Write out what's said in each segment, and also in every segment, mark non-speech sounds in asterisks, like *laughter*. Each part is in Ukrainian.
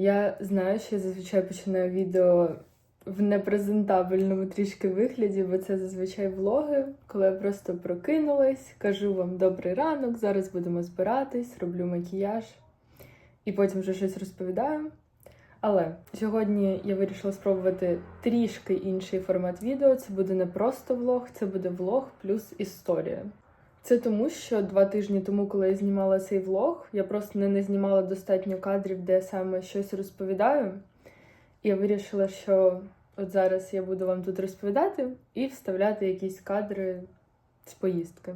Я знаю, що я зазвичай починаю відео в непрезентабельному трішки вигляді, бо це зазвичай влоги, коли я просто прокинулась, кажу вам добрий ранок, зараз будемо збиратись, роблю макіяж і потім вже щось розповідаю. Але сьогодні я вирішила спробувати трішки інший формат відео. Це буде не просто влог, це буде влог плюс історія. Це тому, що два тижні тому, коли я знімала цей влог, я просто не, знімала достатньо кадрів, де я саме щось розповідаю. І я вирішила, що от зараз я буду вам тут розповідати і вставляти якісь кадри з поїздки.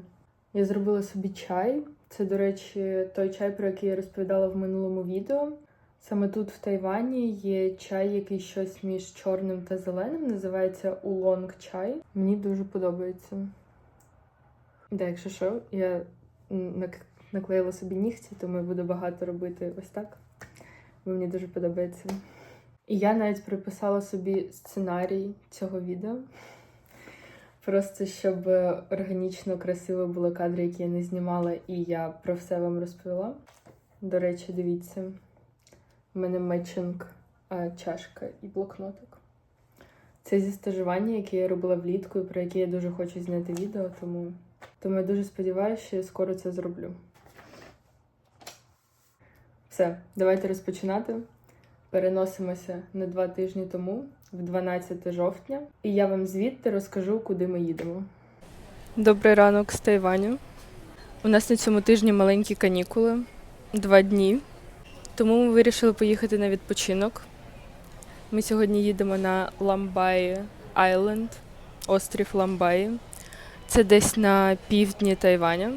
Я зробила собі чай. Це, до речі, той чай, про який я розповідала в минулому відео. Саме тут, в Тайвані, є чай, який щось між чорним та зеленим, називається улонг чай. Мені дуже подобається. Да, якщо що, я наклеїла собі нігті, тому я буду багато робити ось так. Бо мені дуже подобається. І я навіть приписала собі сценарій цього відео. Просто щоб органічно, красиво були кадри, які я не знімала, і я про все вам розповіла. До речі, дивіться, у мене мечинг чашка і блокнотик. Це зі стажування, яке я робила влітку, і про яке я дуже хочу зняти відео, тому, тому я дуже сподіваюся, що я скоро це зроблю. Все, давайте розпочинати. Переносимося на два тижні тому, в 12 жовтня, і я вам звідти розкажу, куди ми їдемо. Добрий ранок з Тайваню. У нас на цьому тижні маленькі канікули, два дні. Тому ми вирішили поїхати на відпочинок. Ми сьогодні їдемо на Ламбаї Айленд, острів Ламбаї. Це десь на півдні Тайваня.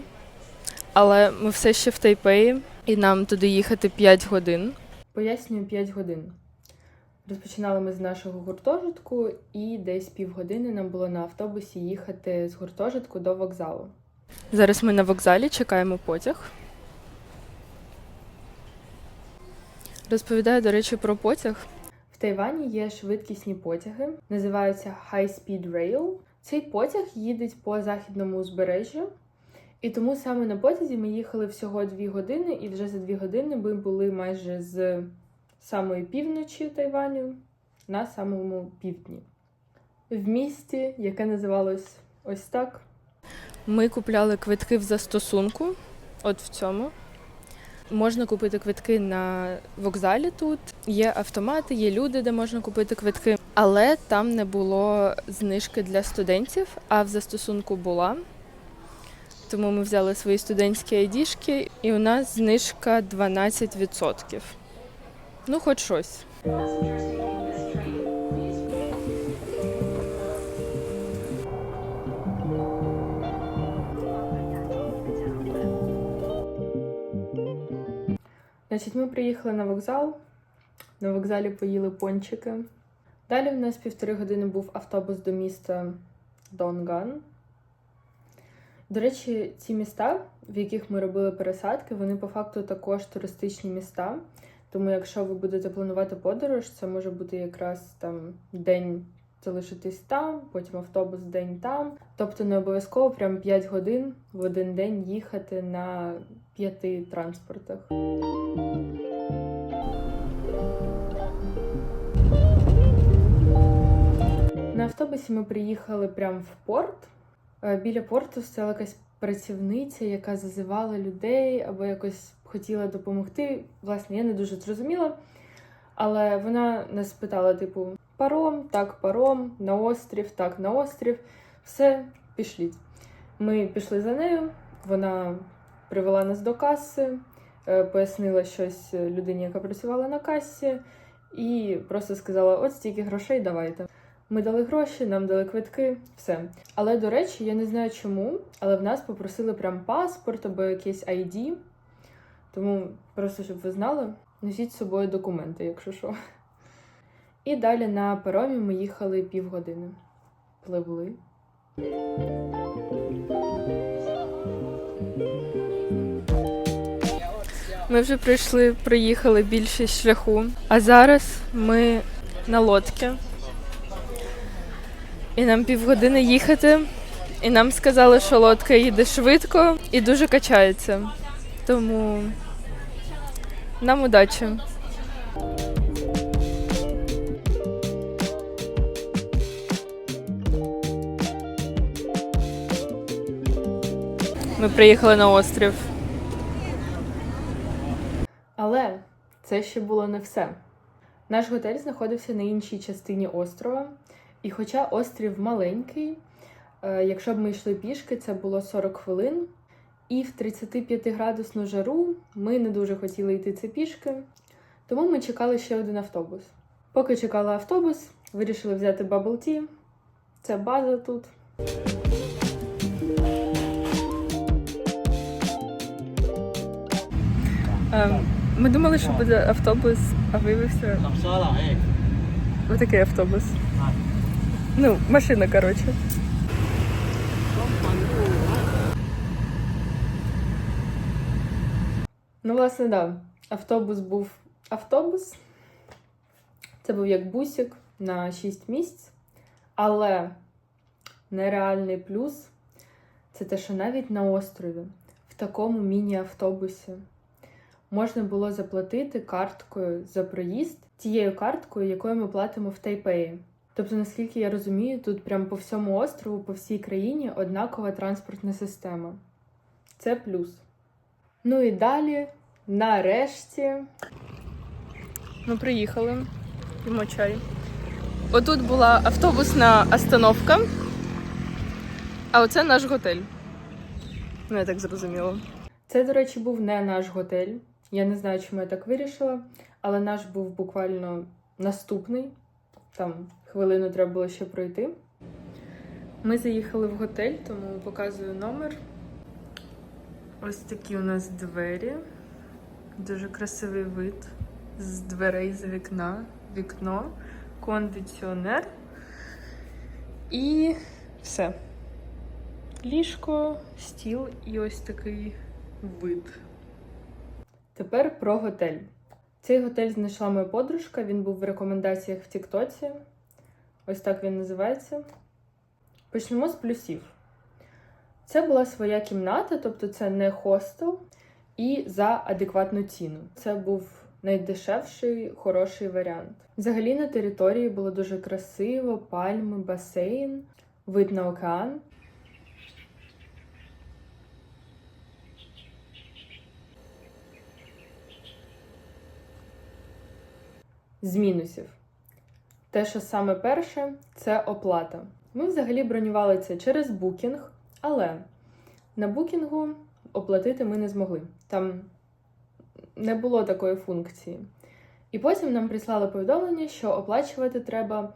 Але ми все ще в Тайпеї, і нам туди їхати 5 годин. Пояснюю 5 годин. Розпочинали ми з нашого гуртожитку, і десь півгодини нам було на автобусі їхати з гуртожитку до вокзалу. Зараз ми на вокзалі чекаємо потяг. Розповідаю, до речі, про потяг. В Тайвані є швидкісні потяги, називаються High Speed Rail. Цей потяг їздить по західному узбережжю, і тому саме на потязі ми їхали всього дві години, і вже за дві години ми були майже з самої півночі Тайваню на самому півдні. В місті, яке називалось ось так. Ми купляли квитки в застосунку, от в цьому. Можна купити квитки на вокзалі тут. Є автомати, є люди, де можна купити квитки, але там не було знижки для студентів, а в застосунку була. Тому ми взяли свої студентські айдішки, і у нас знижка 12%. Ну, хоч щось. Значить, ми приїхали на вокзал. На вокзалі поїли пончики. Далі в нас півтори години був автобус до міста Донган. До речі, ці міста, в яких ми робили пересадки, вони по факту також туристичні міста. Тому, якщо ви будете планувати подорож, це може бути якраз там день залишитись там, потім автобус день там. Тобто не обов'язково прям 5 годин в один день їхати на п'яти транспортах. На автобусі ми приїхали прямо в порт. Е, Біля порту стояла якась працівниця, яка зазивала людей або якось хотіла допомогти. Власне, я не дуже зрозуміла. Але вона нас питала: типу, паром, так, паром, на острів, так, на острів. Все, пішліть. Ми пішли за нею, вона привела нас до каси, е, пояснила щось людині, яка працювала на касі, і просто сказала: от стільки грошей, давайте. Ми дали гроші, нам дали квитки, все. Але до речі, я не знаю чому, але в нас попросили прям паспорт або якийсь ID. Тому просто щоб ви знали, носіть з собою документи, якщо що. І далі на паромі ми їхали півгодини. Пливли. Ми вже пройшли, проїхали більшість шляху, а зараз ми на лодці і нам півгодини їхати. І нам сказали, що лодка їде швидко і дуже качається. Тому нам удачі. Ми приїхали на острів. Але це ще було не все. Наш готель знаходився на іншій частині острова і хоча острів маленький, е, якщо б ми йшли пішки, це було 40 хвилин. І в 35 градусну жару ми не дуже хотіли йти це пішки, тому ми чекали ще один автобус. Поки чекали автобус, вирішили взяти bubble tea. Це база тут. Ем, Ми думали, що буде автобус, а виявився отакий автобус. Ну, машина, коротше. Ну, власне, да. Автобус був автобус. Це був як бусик на 6 місць. Але нереальний плюс це те, що навіть на острові, в такому міні-автобусі, можна було заплатити карткою за проїзд тією карткою, якою ми платимо в Тайпеї. Тобто, наскільки я розумію, тут прямо по всьому острову, по всій країні однакова транспортна система. Це плюс. Ну і далі, нарешті, ми приїхали. П'ємо чай. Отут була автобусна остановка, а оце наш готель. Ну, я так зрозуміла. Це, до речі, був не наш готель. Я не знаю, чому я так вирішила, але наш був буквально наступний. Там хвилину треба було ще пройти. Ми заїхали в готель, тому показую номер. Ось такі у нас двері. Дуже красивий вид з дверей з вікна, вікно, кондиціонер і все. Ліжко, стіл і ось такий вид. Тепер про готель. Цей готель знайшла моя подружка, він був в рекомендаціях в Тіктоці. Ось так він називається. Почнемо з плюсів. Це була своя кімната, тобто це не хостел, і за адекватну ціну. Це був найдешевший хороший варіант. Взагалі на території було дуже красиво, пальми, басейн, вид на океан. З мінусів. Те, що саме перше, це оплата. Ми взагалі бронювали це через букінг, але на букінгу оплатити ми не змогли. Там не було такої функції. І потім нам прислали повідомлення, що оплачувати треба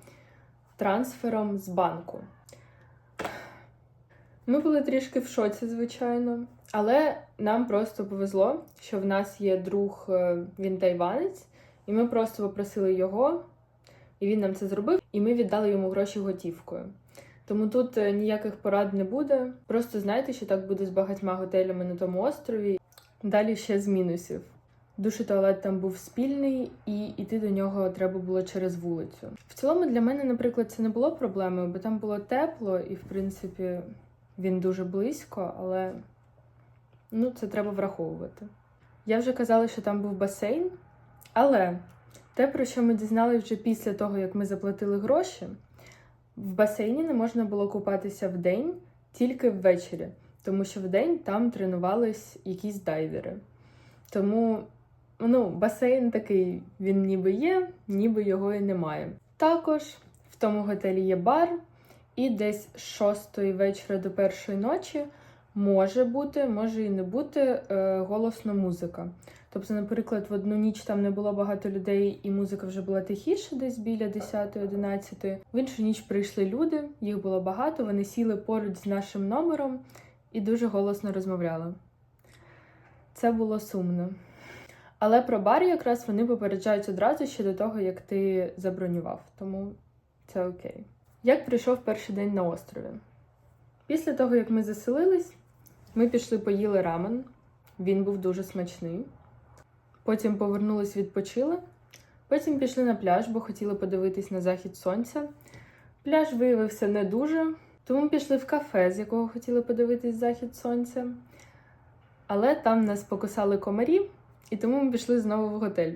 трансфером з банку. Ми були трішки в шоці, звичайно, але нам просто повезло, що в нас є друг, е, він тайванець, і ми просто попросили його, і він нам це зробив, і ми віддали йому гроші готівкою. Тому тут е, ніяких порад не буде. Просто знайте, що так буде з багатьма готелями на тому острові. Далі ще з мінусів. Душ і туалет там був спільний, і йти до нього треба було через вулицю. В цілому для мене, наприклад, це не було проблемою, бо там було тепло, і в принципі він дуже близько, але ну, це треба враховувати. Я вже казала, що там був басейн, але те, про що ми дізналися вже після того, як ми заплатили гроші, в басейні не можна було купатися вдень, тільки ввечері, тому що вдень там тренувались якісь дайвери. Тому ну, басейн такий, він ніби є, ніби його і немає. Також в тому готелі є бар, і десь з 6 вечора до першої ночі може бути, може і не бути е, голосна музика. Тобто, наприклад, в одну ніч там не було багато людей, і музика вже була тихіше, десь біля 10-11. В іншу ніч прийшли люди, їх було багато, вони сіли поруч з нашим номером і дуже голосно розмовляли. Це було сумно. Але про бар якраз вони попереджають одразу ще до того, як ти забронював, тому це окей. Як прийшов перший день на острові? Після того, як ми заселились, ми пішли поїли рамен. Він був дуже смачний. Потім повернулись, відпочили. Потім пішли на пляж, бо хотіли подивитись на захід сонця. Пляж виявився не дуже, тому пішли в кафе, з якого хотіли подивитись захід сонця. Але там нас покусали комарі, і тому ми пішли знову в готель.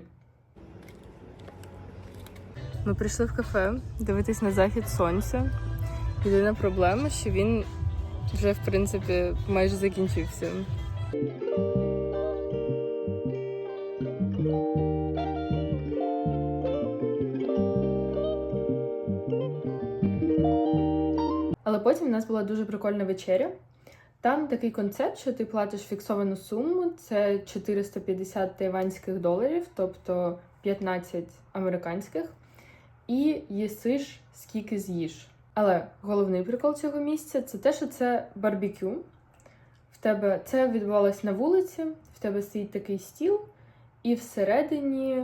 Ми прийшли в кафе дивитись на захід сонця. Єдина проблема, що він вже, в принципі, майже закінчився. Потім в нас була дуже прикольна вечеря. Там такий концепт, що ти платиш фіксовану суму, це 450 тайванських доларів, тобто 15 американських, і їсиш скільки з'їш. Але головний прикол цього місця це те, що це барбекю. В тебе це відбувалось на вулиці, в тебе стоїть такий стіл, і всередині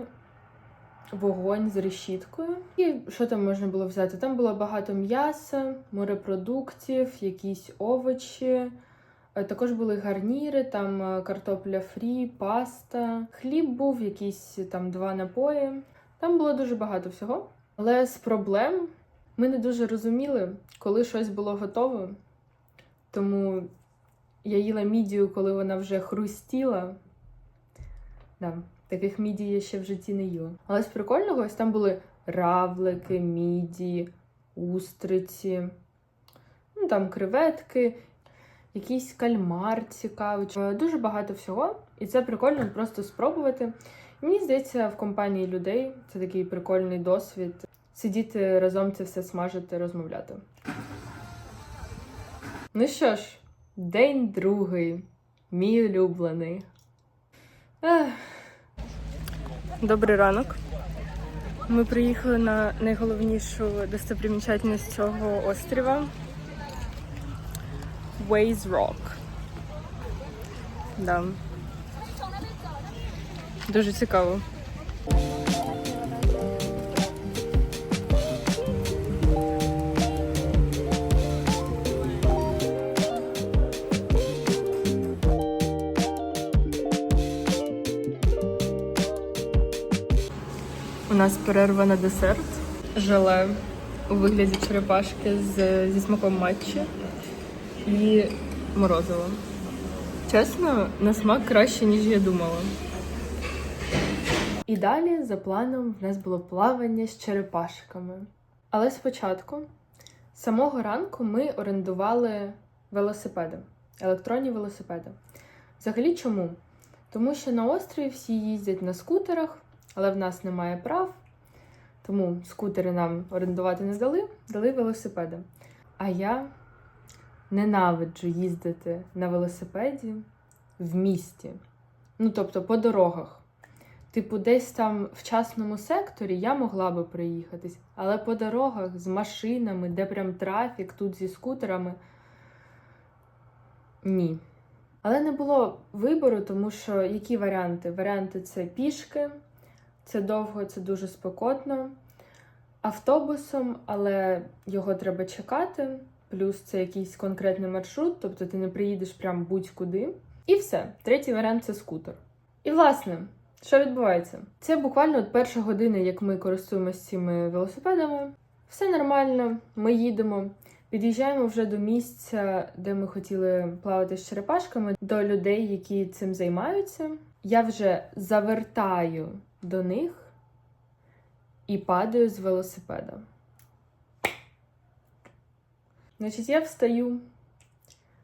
вогонь з решіткою. І що там можна було взяти? Там було багато м'яса, морепродуктів, якісь овочі. Е, Також були гарніри, там е, картопля фрі, паста, хліб був, якісь там два напої. Там було дуже багато всього. Але з проблем ми не дуже розуміли, коли щось було готове. Тому я їла мідію, коли вона вже хрустіла. Да, таких мідій я ще в житті не їла. Але з прикольного ось там були равлики, мідії, устриці, ну там креветки, якийсь кальмар цікавий. Е, Дуже багато всього. І це прикольно просто спробувати. Мені здається, в компанії людей це такий прикольний досвід. Сидіти разом це все смажити, розмовляти. Ну що ж, день другий, мій улюблений. Ех. Добрий ранок. Ми приїхали на найголовнішу достопримічательність цього острова Waze Rock. Да. Дуже цікаво. Нас перерва на десерт. Желе у вигляді черепашки з, зі смаком матчі і морозиво. Чесно, на смак краще, ніж я думала. І далі, за планом, в нас було плавання з черепашками. Але спочатку, з самого ранку, ми орендували велосипеди, електронні велосипеди. Взагалі чому? Тому що на острові всі їздять на скутерах, але в нас немає прав, тому скутери нам орендувати не дали, дали велосипеди. А я ненавиджу їздити на велосипеді в місті. Ну, тобто по дорогах. Типу, десь там в частному секторі я могла би проїхатись, але по дорогах з машинами, де прям трафік, тут зі скутерами. Ні. Але не було вибору, тому що які варіанти? Варіанти це пішки, це довго, це дуже спекотно. Автобусом, але його треба чекати. Плюс це якийсь конкретний маршрут, тобто ти не приїдеш прям будь-куди. І все. Третій варіант це скутер. І власне, що відбувається? Це буквально от перша година, як ми користуємося цими велосипедами. Все нормально, ми їдемо. Під'їжджаємо вже до місця, де ми хотіли плавати з черепашками, до людей, які цим займаються. Я вже завертаю до них і падаю з велосипеда. Значить, я встаю.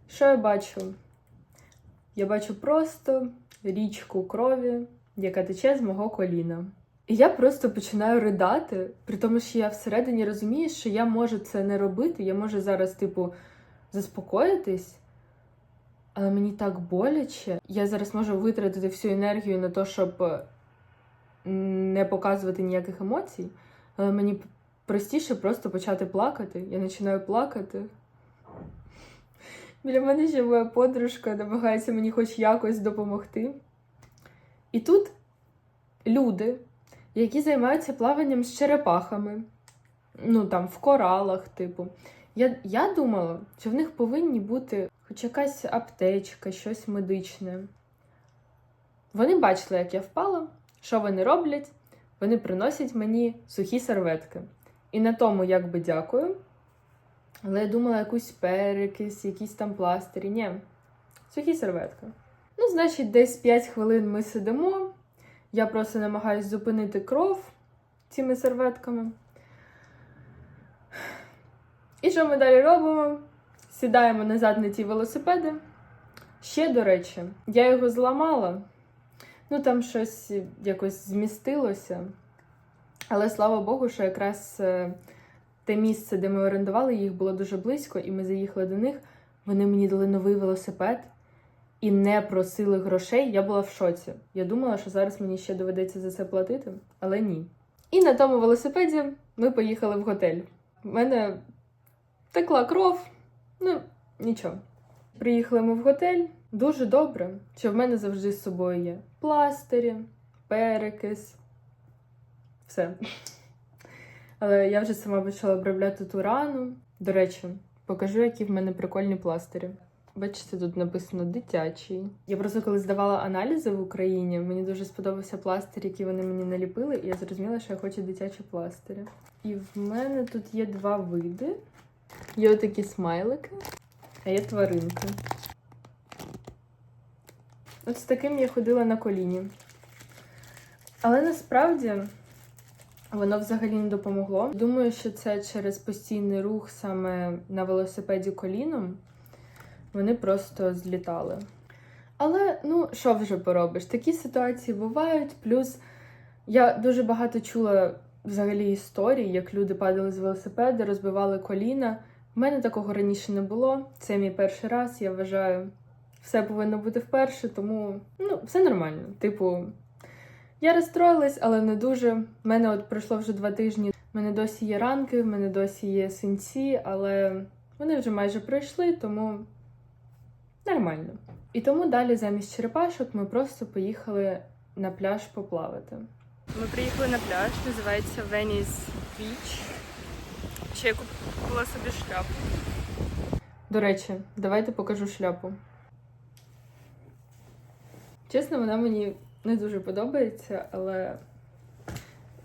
Що я бачу? Я бачу просто річку крові, яка тече з мого коліна. І я просто починаю ридати, при тому, що я всередині розумію, що я можу це не робити, я можу зараз, типу, заспокоїтись, але мені так боляче. Я зараз можу витратити всю енергію на те, щоб е, не показувати ніяких емоцій, але мені простіше просто почати плакати. Я починаю плакати. Біля мене ще моя подружка намагається мені хоч якось допомогти. І тут люди, які займаються плаванням з черепахами, ну там в коралах, типу. Я, я думала, що в них повинні бути хоч якась аптечка, щось медичне. Вони бачили, як я впала, що вони роблять? Вони приносять мені сухі серветки. І на тому якби дякую. Але я думала якусь перекис, якісь там пластирі. Ні, сухі серветки. Ну, значить, десь 5 хвилин ми сидимо. Я просто намагаюся зупинити кров цими серветками. І що ми далі робимо? Сідаємо назад на ті велосипеди. Ще, до речі, я його зламала. Ну, там щось якось змістилося. Але слава Богу, що якраз е, те місце, де ми орендували їх, було дуже близько, і ми заїхали до них. Вони мені дали новий велосипед і не просили грошей. Я була в шоці. Я думала, що зараз мені ще доведеться за це платити, але ні. І на тому велосипеді ми поїхали в готель. У мене текла кров, ну нічого. Приїхали ми в готель. Дуже добре, що в мене завжди з собою є пластирі, перекис. Все. Але я вже сама почала обробляти ту рану. До речі, покажу, які в мене прикольні пластирі. Бачите, тут написано дитячий. Я просто коли здавала аналізи в Україні, мені дуже сподобався пластир, який вони мені наліпили, і я зрозуміла, що я хочу дитячі пластирі. І в мене тут є два види. Є отакі смайлики, а є тваринки. От з таким я ходила на коліні. Але насправді воно взагалі не допомогло. Думаю, що це через постійний рух саме на велосипеді коліном. Вони просто злітали. Але ну, що вже поробиш? Такі ситуації бувають. Плюс я дуже багато чула взагалі історій, як люди падали з велосипеда, розбивали коліна. У мене такого раніше не було. Це мій перший раз. Я вважаю, все повинно бути вперше, тому ну, все нормально. Типу, я розстроїлась, але не дуже. У мене от пройшло вже два тижні. У мене досі є ранки, в мене досі є синці, але вони вже майже пройшли, тому нормально. І тому далі замість черепашок ми просто поїхали на пляж поплавати. Ми приїхали на пляж, називається Venice Beach. Ще я купила собі шляпу. До речі, давайте покажу шляпу. Чесно, вона мені не дуже подобається, але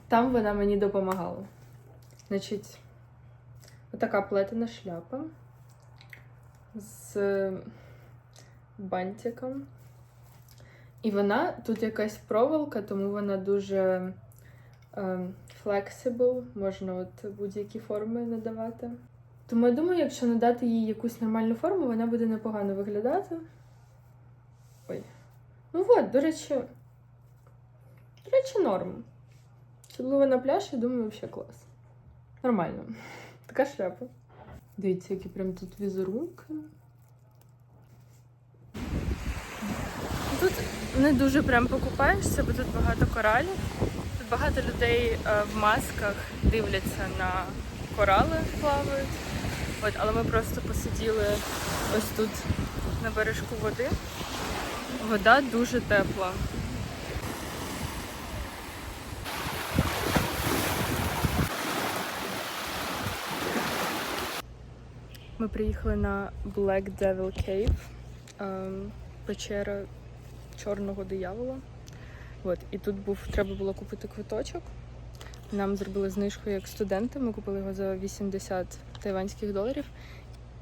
там вона мені допомагала. Значить, отака плетена шляпа з бантиком. І вона тут якась проволока, тому вона дуже ем, flexible, можна от будь-які форми надавати. Тому я думаю, якщо надати їй якусь нормальну форму, вона буде непогано виглядати. Ну от, до речі, до речі, норм. Особливо на пляж, я думаю, взагалі клас. Нормально. *laughs* Така шляпа. Дивіться, які прям тут візерунки. Тут не дуже прям покупаєшся, бо тут багато коралів. Тут багато людей е, в масках дивляться на корали, плавають. От, але ми просто посиділи ось тут на бережку води. Вода дуже тепла. Ми приїхали на Black Devil Cave, ем, печера чорного диявола. От, і тут був, треба було купити квиточок. Нам зробили знижку як студенти. Ми купили його за 80 тайванських доларів.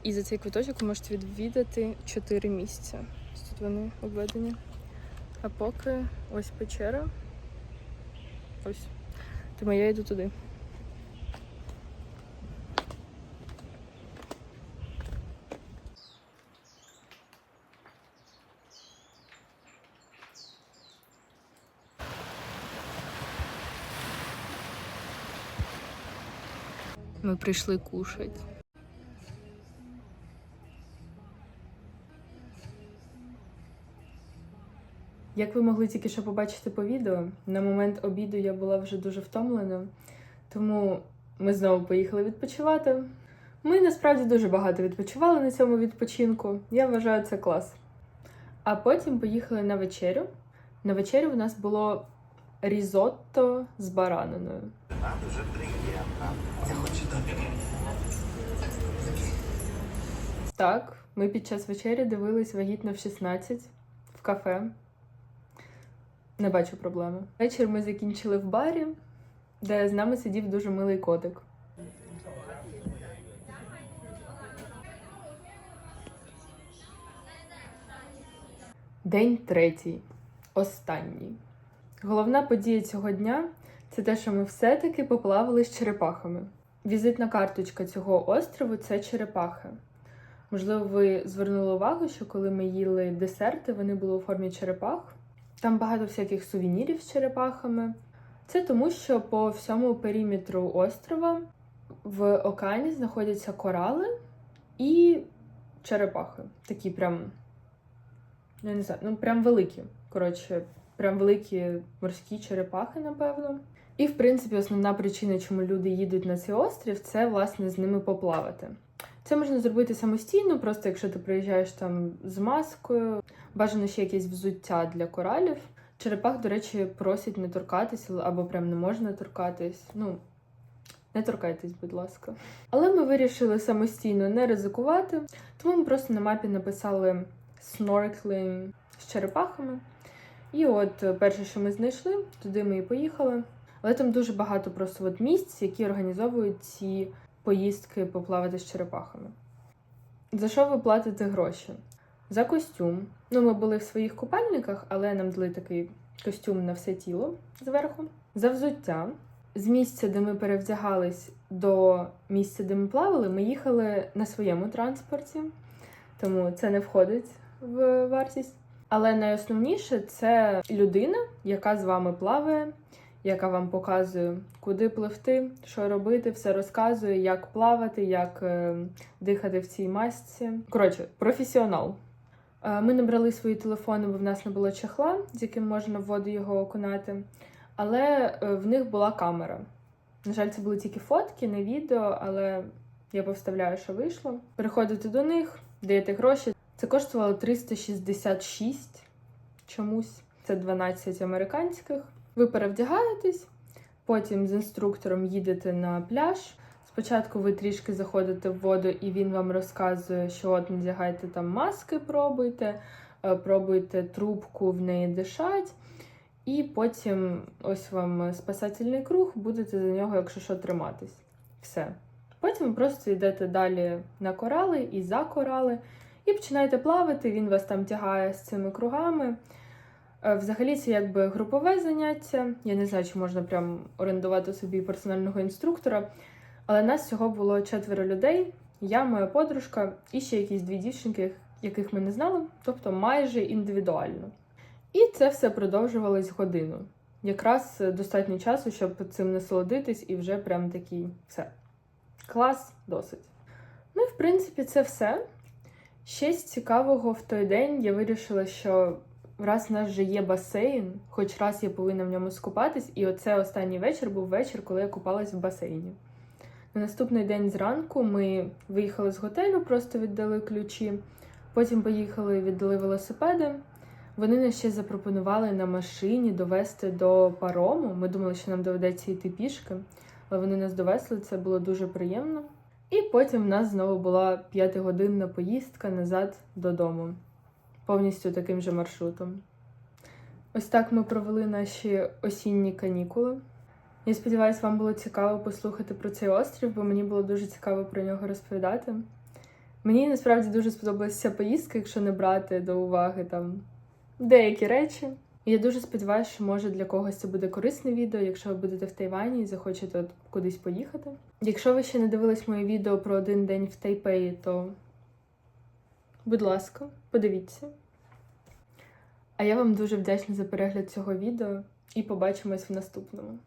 І за цей квиточок ви можете відвідати 4 місця. Ось Тут вони обведені. А поки ось печера. Ось. Тому я йду туди. Ми прийшли кушати. Як ви могли тільки що побачити по відео, на момент обіду я була вже дуже втомлена, тому ми знову поїхали відпочивати. Ми насправді дуже багато відпочивали на цьому відпочинку. Я вважаю це клас. А потім поїхали на вечерю. На вечерю у нас було різотто з бараниною. А, дуже приємно. Я хочу тобі. Так, ми під час вечері дивились вагітно в 16 в кафе. Не бачу проблеми. Вечір ми закінчили в барі, де з нами сидів дуже милий котик. День третій. Останній. Головна подія цього дня це те, що ми все-таки поплавали з черепахами. Візитна карточка цього острову це черепахи. Можливо, ви звернули увагу, що коли ми їли десерти, вони були у формі черепах. Там багато всяких сувенірів з черепахами. Це тому, що по всьому периметру острова в океані знаходяться корали і черепахи. Такі прям, я не знаю, ну прям великі. Коротше, прям великі морські черепахи, напевно. І, в принципі, основна причина, чому люди їдуть на цей острів, це власне з ними поплавати. Це можна зробити самостійно, просто якщо ти приїжджаєш там з маскою, бажано ще якесь взуття для коралів. Черепах, до речі, просять не торкатись або прям не можна торкатись. Ну, не торкайтесь, будь ласка. Але ми вирішили самостійно не ризикувати, тому ми просто на мапі написали snorkeling з черепахами. І от е, перше, що ми знайшли, туди ми і поїхали. Але там дуже багато просто от місць, які організовують ці поїздки поплавати з черепахами. За що ви платите гроші? За костюм. Ну, ми були в своїх купальниках, але нам дали такий костюм на все тіло зверху. За взуття. З місця, де ми перевдягались, до місця, де ми плавали, ми їхали на своєму транспорті, тому це не входить в вартість. Але найосновніше це людина, яка з вами плаває, яка вам показує, куди пливти, що робити, все розказує, як плавати, як е, дихати в цій масці. Коротше, професіонал. Е, Ми не брали свої телефони, бо в нас не було чехла, з яким можна в воду його окунати. Але е, в них була камера. На жаль, це були тільки фотки, не відео, але я повставляю, що вийшло. Переходите до них, даєте гроші. Це коштувало 366 чомусь. Це 12 американських. Ви перевдягаєтесь, потім з інструктором їдете на пляж. Спочатку ви трішки заходите в воду, і він вам розказує, що от надягайте там маски, пробуйте, е, пробуйте трубку в неї дишать. І потім ось вам спасательний круг, будете за нього, якщо що, триматись. Все. Потім просто йдете далі на корали і за корали, і починаєте плавати, він вас там тягає з цими кругами. Е, Взагалі це якби групове заняття. Я не знаю, чи можна прям орендувати собі персонального інструктора. Але нас всього було четверо людей: я, моя подружка і ще якісь дві дівчинки, яких ми не знали, тобто майже індивідуально. І це все продовжувалось годину. Якраз достатньо часу, щоб цим насолодитись, і вже прям такий все. Клас, досить. Ну і в принципі, це все. Ще з цікавого в той день я вирішила, що раз в нас вже є басейн, хоч раз я повинна в ньому скупатись, і оце останній вечір був вечір, коли я купалась в басейні. На наступний день зранку ми виїхали з готелю, просто віддали ключі. Потім поїхали, віддали велосипеди. Вони нас ще запропонували на машині довести до парому. Ми думали, що нам доведеться йти пішки, але вони нас довезли, це було дуже приємно. І потім в нас знову була п'ятигодинна поїздка назад додому, повністю таким же маршрутом. Ось так ми провели наші осінні канікули. Я сподіваюся, вам було цікаво послухати про цей острів, бо мені було дуже цікаво про нього розповідати. Мені насправді дуже сподобалася поїздка, якщо не брати до уваги там деякі речі. І я дуже сподіваюся, що може для когось це буде корисне відео, якщо ви будете в Тайвані і захочете кудись поїхати. Якщо ви ще не дивились моє відео про один день в Тайпеї, то будь ласка, подивіться. А я вам дуже вдячна за перегляд цього відео і побачимось в наступному.